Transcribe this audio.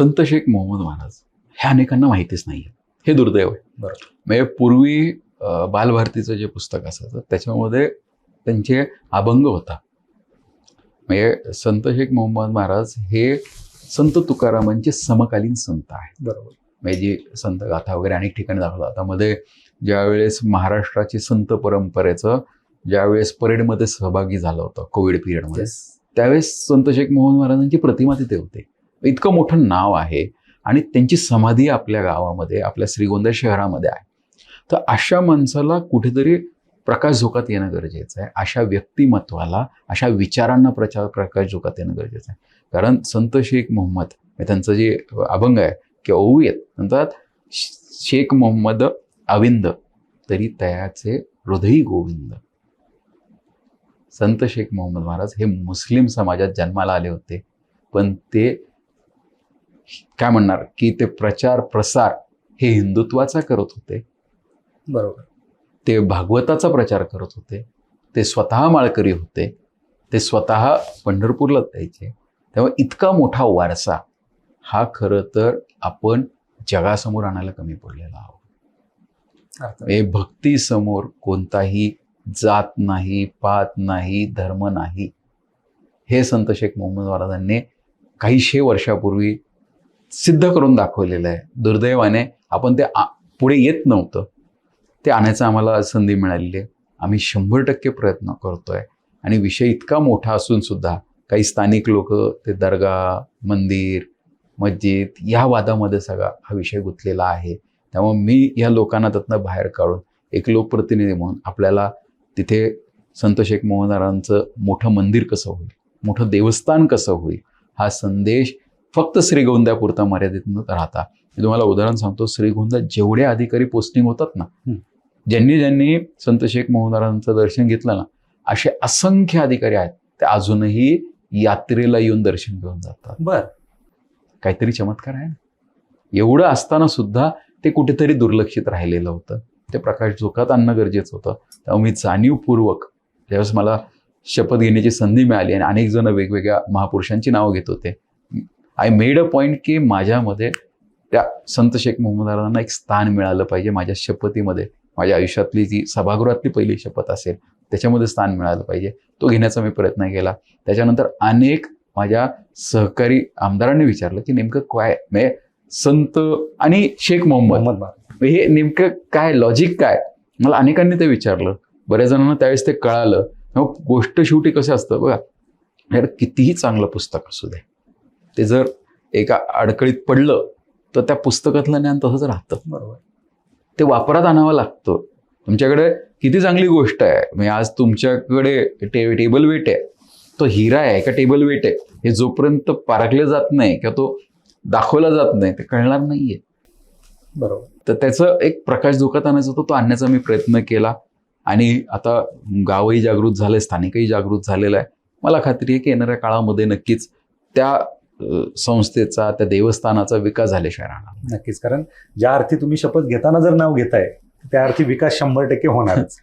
संत शेख मोहम्मद महाराज हे अनेकांना माहितीच नाही हे दुर्दैव आहे. बरोबर. म्हणजे पूर्वी बालभारतीचं जे पुस्तक असायचं त्याच्यामध्ये त्यांचे अभंग होता. म्हणजे संत शेख मोहम्मद महाराज हे संत तुकारामांचे समकालीन संत आहे बरोबर. म्हणजे जी संत गाथा वगैरे अनेक ठिकाणी दाखवतात. आता मध्ये ज्यावेळेस महाराष्ट्राची संत परंपरेचं ज्यावेळेस परेडमध्ये सहभागी झालं होतं कोविड पिरियडमध्ये. त्यावेळेस संत शेख मोहन महाराजांची प्रतिमा तिथे होते. इतकं मोठं नाव आहे आणि त्यांची समाधी आपल्या गावामध्ये आपल्या श्रीगोंदा शहरामध्ये आहे. तर अशा माणसाला कुठेतरी प्रकाश झोकात येणं गरजेचं आहे. अशा व्यक्तिमत्वाला अशा विचारांना प्रचार प्रकाश झोकात येणं गरजेचं आहे. कारण संत शेख मोहम्मद त्यांचं जे अभंग आहे की ओवियत म्हणतात शेख मोहम्मद अविंद तरी तयाचे हृदयी गोविंद. संत शेख मोहम्मद महाराज हे मुस्लिम समाजात जन्माला आले होते पण ते काय म्हणणार? की ते प्रचार प्रसार हे हिंदुत्वाचा करत होते. बरोबर. ते भागवताचा प्रचार करत होते. ते स्वतः माळकरी होते. ते स्वतः पंढरपूरला जायचे. तेव्हा इतका मोठा वारसा हा खरं तर आपण जगासमोर आणायला कमी पडलेला आहोत. हे भक्तीसमोर कोणताही जात नाही पात नाही धर्म नाही. हे संत शेख मोहम्मद महाराजांनी काहीशे वर्षापूर्वी सिद्ध करून दाखवलेलं आहे. दुर्दैवाने आपण ते आ- पुढे येत नव्हतं. ते आणायचं आम्हाला संधी मिळालेली आहे. आम्ही शंभर टक्के प्रयत्न करतोय. आणि विषय इतका मोठा असून सुद्धा काही स्थानिक लोक ते दर्गा मंदिर मस्जिद या वादामध्ये सगळा हा विषय गुंतलेला आहे. त्यामुळे मी या लोकांना त्यातनं बाहेर काढून एक लोकप्रतिनिधी म्हणून आपल्याला तिथे संत शेख मोहनारांचं मोठं मंदिर कसं होईल? मोठं देवस्थान कसं होईल? हा संदेश फक्त श्रीगोंद्यापुरता मर्यादित न राहता. मी तुम्हाला उदाहरण सांगतो श्रीगोंदा जेवढे अधिकारी पोस्टिंग होतात ना. ज्यांनी ज्यांनी संत शेख मोहनारांचं दर्शन घेतलं ना असे असंख्य अधिकारी आहेत ते अजूनही यात्रेला येऊन दर्शन घेऊन जातात. बर. काहीतरी चमत्कार आहे ना. एवढं असताना सुद्धा ते कुठेतरी दुर्लक्षित राहिलेलं होतं. ते प्रकाश झोकात आणणं गरजेचं होतं. त्यामुळे मी जाणीवपूर्वक ज्यावेळेस मला शपथ घेण्याची संधी मिळाली आणि अनेक जण वेगवेगळ्या महापुरुषांची नावं घेत होते आय मेड अ पॉईंट की माझ्यामध्ये त्या संत शेख मोहम्मद एक स्थान मिळालं पाहिजे माझ्या शपथीमध्ये. माझ्या आयुष्यातली जी सभागृहातली पहिली शपथ असेल त्याच्यामध्ये स्थान मिळालं पाहिजे. तो घेण्याचा मी प्रयत्न केला. त्याच्यानंतर अनेक माझ्या सहकारी आमदारांनी विचारलं की नेमकं काय? म्हणजे संत आणि शेख मोहम्मद. हे नेमकं काय? लॉजिक काय? मला अनेकांनी ते विचारलं. बऱ्याच जणांना त्यावेळेस ते कळालं. गोष्ट शेवटी कसं असतं बघा. यार कितीही चांगलं पुस्तक असू दे ते जर एका अडकळीत पडलं तर त्या पुस्तकातलं ज्ञान तसंच राहतं. बरोबर. ते वापरात आणावं लागतं. तुमच्याकडे किती चांगली गोष्ट आहे. म्हणजे आज तुमच्याकडे टे टेबल वेट आहे. तो हिरा आहे का टेबल वेट आहे. हे जोपर्यंत पारखले जात नाही किंवा तो दाखवला जात नाही ते कळणार नाहीये. बरोबर. तर त्याचं एक प्रकाश धोक्यात आणायचा होता तो आणण्याचा मी प्रयत्न केला. आणि आता गावही जागृत झालंय स्थानिकही जागृत झालेलं आहे. मला खात्री आहे की येणाऱ्या काळामध्ये नक्कीच त्या संस्थेचा त्या देवस्थानाचा विकास झाल्याशिवाय राहणार नक्कीच. कारण ज्या अर्थी तुम्ही शपथ घेताना जर नाव घेताय त्या अर्थी विकास शंभर टक्के होणारच.